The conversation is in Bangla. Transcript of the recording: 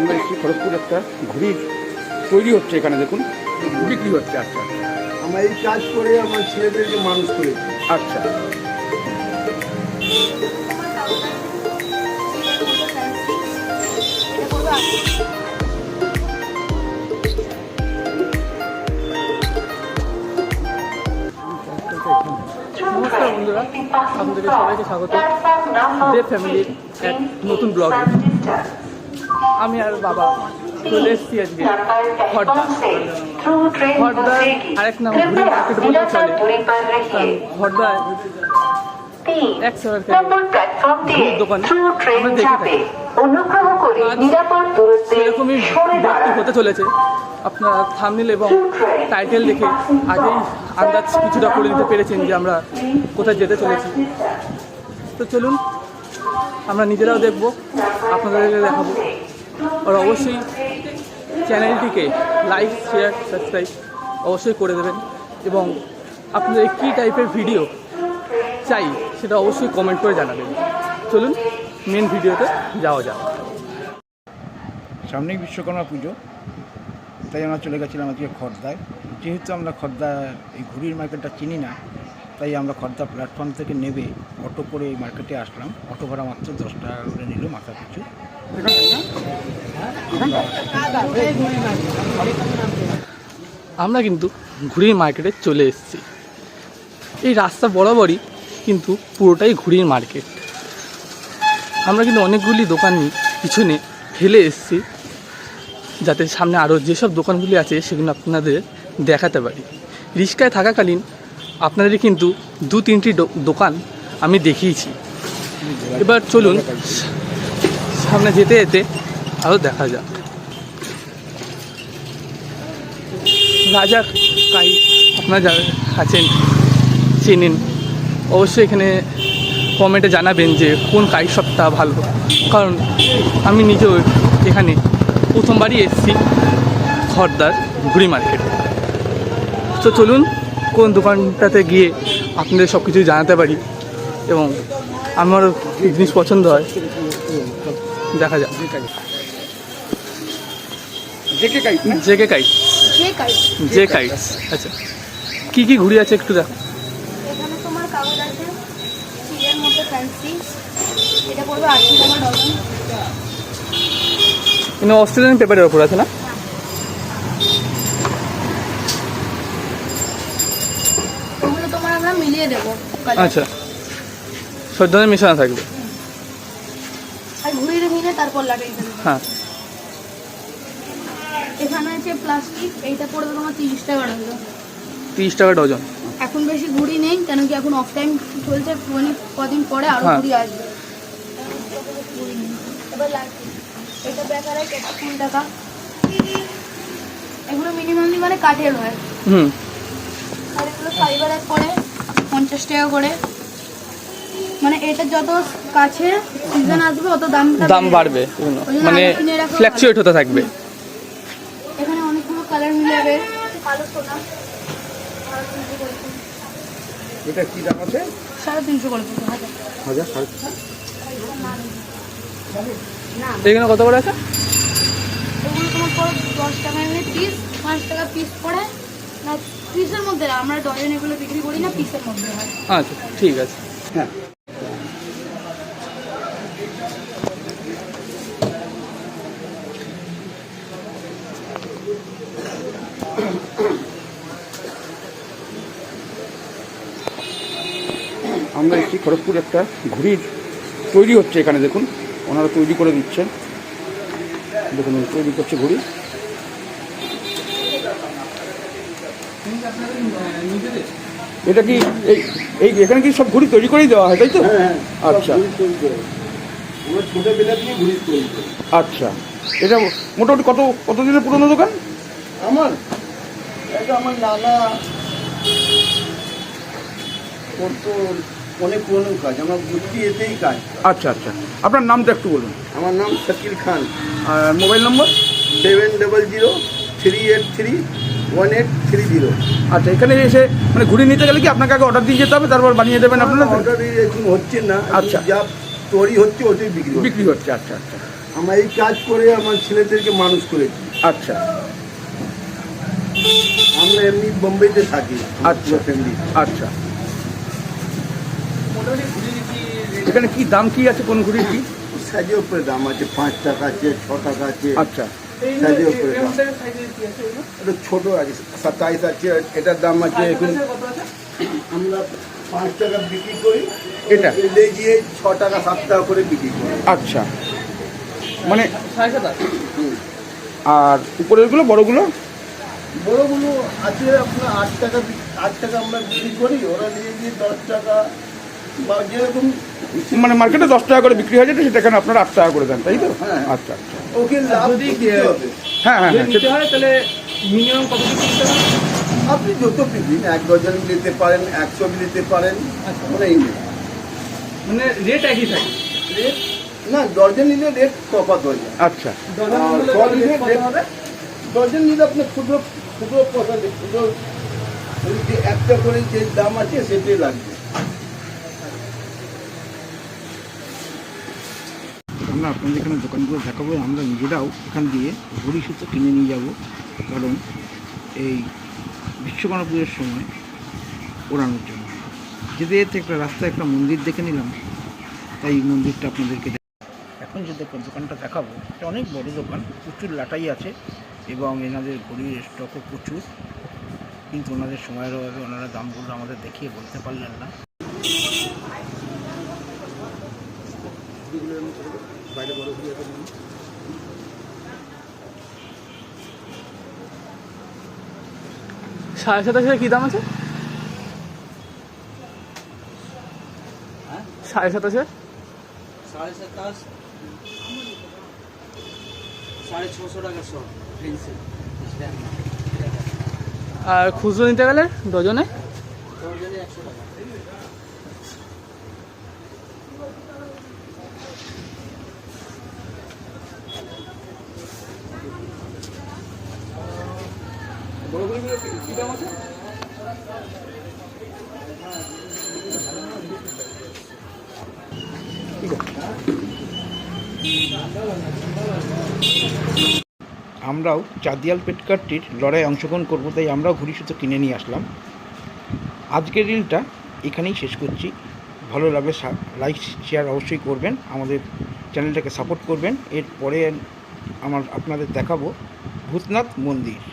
আমরা এসেছি খড়গপুর একটা ঘুড়ি তৈরি হচ্ছে এখানে দেখুন। বিক্রি হচ্ছে আচ্ছা আচ্ছা। আমরা এই কাজ করে আমার ছেলেদেরকে মানুষ করেছি আচ্ছা। নমস্কার বন্ধুরা আপনাদের সবাইকে স্বাগত। ফ্যামিলির এক নতুন ব্লগে। আমি আর বাবা চলে এসেছি আজকে খড়দা খড়দার আরেক নাম ঘুরি মার্কেট বলতে চলে। খড়দায় এক সরকারি দোকান আমরা দেখে থাকি। অনুগ্রহ করে নিরাপদ দূরত্বে সেরকমই সরে ব্যক্তি দাঁড়ান। হতে চলেছে। আপনার থামনিল এবং টাইটেল দেখে আগেই আন্দাজ কিছুটা করে নিতে পেরেছেন যে আমরা কোথায় যেতে চলেছি। তো চলুন আমরা নিজেরাও দেখব, আপনাদেরকে দেখাবো। আর অবশ্যই চ্যানেলটিকে লাইক শেয়ার সাবস্ক্রাইব অবশ্যই করে দেবেন। এবং আপনাদের কী টাইপের ভিডিও চাই সেটা অবশ্যই কমেন্ট করে জানাবেন। চলুন মেন ভিডিওতে যাওয়া যাক। সামনেই বিশ্বকর্মা পুজো, তাই আমরা চলে গেছিলাম আজকে খর্দায়। যেহেতু আমরা খর্দা, এই ঘুড়ির মার্কেটটা চিনি না তাই আমরা খর্দা প্ল্যাটফর্ম থেকে নেবে অটো করে এই মার্কেটে আসলাম। অটো ভাড়া মাত্র দশ টাকা করে নিল মাথা পিছু। আমরা কিন্তু ঘুড়ির মার্কেটে চলে এসেছি। এই রাস্তা বরাবরই কিন্তু পুরোটাই ঘুড়ির মার্কেট আমরা কিন্তু অনেকগুলি দোকান পিছনে ফেলে এসেছি, যাতে সামনে আরও যেসব দোকানগুলি আছে সেগুলো আপনাদের দেখাতে পারি। রিক্সায় থাকাকালীন আপনাদের কিন্তু দু তিনটি দোকান আমি দেখিয়েছি। এবার চলুন, সামনে যেতে যেতে আরও দেখা যাক। রাজা কাই আপনারা যারা আছেন, চেনেন, অবশ্যই এখানে কমেন্টে জানাবেন যে কোন কাই শপটা ভালো। কারণ আমি নিজেও এখানে প্রথমবারই এসেছি খড়দার ঘুড়ি মার্কেট। তো চলুন কোন দোকানটাতে গিয়ে আপনাদের সব কিছু জানাতে পারি এবং আমার এই জিনিস পছন্দ হয়। দেখা যাক। জেকে কাই? জেকে কাই। যে কাজ জে কাইটস আচ্ছা। কি কি ঘুড়ি আছে একটু দেখো। এখানে তোমার কাগজ আছে সিলের মধ্যে ফ্যান্সি এটা পড়বে আশি টাকা ডজন। অস্ট্রেলিয়ান পেপারের ওপর আছে না ওগুলো তোমার আমরা মিলিয়ে দেবো colour। আচ্ছা। ধরনের মেশানো থাকবে? আর ঘুরিয়ে মিলে তারপর লাগাই দেবো হ্যাঁ। এখানে আছে প্লাস্টিক এইটা পড়বে তোমার তিরিশ টাকা ডজন তিরিশ টাকা ডজন। এখন বেশি ঘুড়ি নেই কেন কি এখন অফ টাইম চলছে মানে কদিন পরে আরও হ্যাঁ। ঘুড়ি আসবে। এবার লাগবে। এটা বেকার এটা কুড়ি টাকা। এগুলো মিনিমামলি মানে কাঠের হয়। হুম। আর এগুলো ফাইবারের পরে। পঞ্চাশ টাকা করে। মানে এটা যত কাছে সিজন আসবে অত দাম দাম বাড়বে মানে ফ্ল্যাকচুয়েট হতে থাকবে। এখানে অনেকগুলো কালার মিলে যাবে কালো সোনা এটা কি দাম আছে? সাড়ে তিনশো করে হাজার। হাজার সাড়ে এখানে কত করে আছে? এগুলো তোমার পর দশ টাকা এমনি পিস পাঁচ টাকা পিস পড়ে। পিসের মধ্যে আমরা ডজন এগুলো বিক্রি করি না পিসের মধ্যে হয়। আচ্ছা ঠিক আছে। হ্যাঁ। আমরা এসেছি খড়গপুর একটা ঘুড়ির তৈরি হচ্ছে এখানে দেখুন। ওনারা তৈরি করে দিচ্ছেন। দেখুন তৈরি করছে ঘুড়ি। এটা কি এই এখানে কি সব ঘুড়ি তৈরি করেই দেওয়া হয় তাই তো? আচ্ছা। ঘুরি তৈরি করি। আচ্ছা। এটা মোটামুটি কত কত দিনের পুরনো দোকান? আমার? এটা আমার নানা করতো অনেক পুরনো কাজ আমার বুদ্ধি এতেই কাজ। আচ্ছা আচ্ছা। আপনার নামটা একটু বলুন। আমার নাম শাকিল খান। আর mobile number? Seven double zero three eight three one eight three zero আচ্ছা এখানে এসে মানে ঘুড়ি নিতে গেলে কি আপনাকে আগে অর্ডার দিয়ে যেতে হবে তারপর বানিয়ে দেবেন আপনারা অর্ডার এখন হচ্ছে না আচ্ছা। যা তৈরি হচ্ছে ওটাই বিক্রি বিক্রি হচ্ছে আচ্ছা আচ্ছা। আমরা এই কাজ করে আমার ছেলেদেরকে মানুষ করেছি আচ্ছা। আমরা এমনি বোম্বেতে থাকি আচ্ছা। ফ্যামিলি আচ্ছা। এখানে কি দাম কি আছে কোন ঘুড়ির কি? সাইজের উপরে দাম আছে পাঁচ টাকা আছে ছ টাকা আছে। আচ্ছা। সাইজের উপরে দাম এটা ছোট আছে সাতাইশ আছে এটার দাম আছে এখন আমরা পাঁচ টাকা বিক্রি করি। এটা? গিয়ে ছ টাকা সাত টাকা করে বিক্রি করি। আচ্ছা। মানে আর উপরেরগুলো বড়গুলো? বড়গুলো আছে আপনার আট টাকা আট টাকা আমরা বিক্রি করি। ওরা নিয়ে গিয়ে দশ টাকা বা যেরকম মানে মার্কেটে দশ টাকা করে বিক্রি হয়ে যেত সেটা এখানে আপনারা আট টাকা করে দেন তাই তো? হ্যাঁ। আচ্ছা আচ্ছা। ওকে যদি হ্যাঁ হ্যাঁ হ্যাঁ নিতে হয় তাহলে মিনিমাম কত নিতে হবে? আপনি যত পিস এক ডজন নিতে পারেন একশো নিতে পারেন আচ্ছা। মানে মানে রেট একই থাকে? রেট না ডজন নিলে রেট হয়ে যায়। আচ্ছা। ডজন আর নিলে সব rate নিলে কত rate- হবে? ডজন নিলে আপনার ক্ষুদ্র ক্ষুদ্র একটা করে যে দাম আছে সেটাই লাগবে। আমরা আপনাদের এখানে দোকানগুলো দেখাবো, আমরা নিজেরাও এখান দিয়ে ঘড়ি সুতো কিনে নিয়ে যাব। কারণ এই বিশ্বকর্মা পুজোর সময় ওড়ানোর জন্য। যেতে যেতে একটা রাস্তায় একটা মন্দির দেখে নিলাম, তাই মন্দিরটা আপনাদেরকে এখন যে দোকান দোকানটা দেখাবো, এটা অনেক বড় দোকান, প্রচুর লাটাই আছে এবং এনাদের ঘড়ির স্টকও প্রচুর। কিন্তু ওনাদের সময়ের অভাবে ওনারা দামগুলো আমাদের দেখিয়ে বলতে পারলেন না। সাড়ে সাতাশের কী দাম আছে? সাড়ে সাতাশের সাড়ে সাতাশ? সাড়ে ছশো টাকা শো পেন্সিল আর খুচরো নিতে গেলে ডজনে? দশজনে একশো টাকা। আমরাও চাঁদিয়াল পেটকারটির লড়াই অংশগ্রহণ করব, তাই আমরাও ঘুড়ি সুতো কিনে নিয়ে আসলাম। আজকের রিলটা এখানেই শেষ করছি। ভালো লাগলে লাইক শেয়ার অবশ্যই করবেন। আমাদের চ্যানেলটাকে সাপোর্ট করবেন। এরপরে আমার আপনাদের দেখাবো ভূতনাথ মন্দির।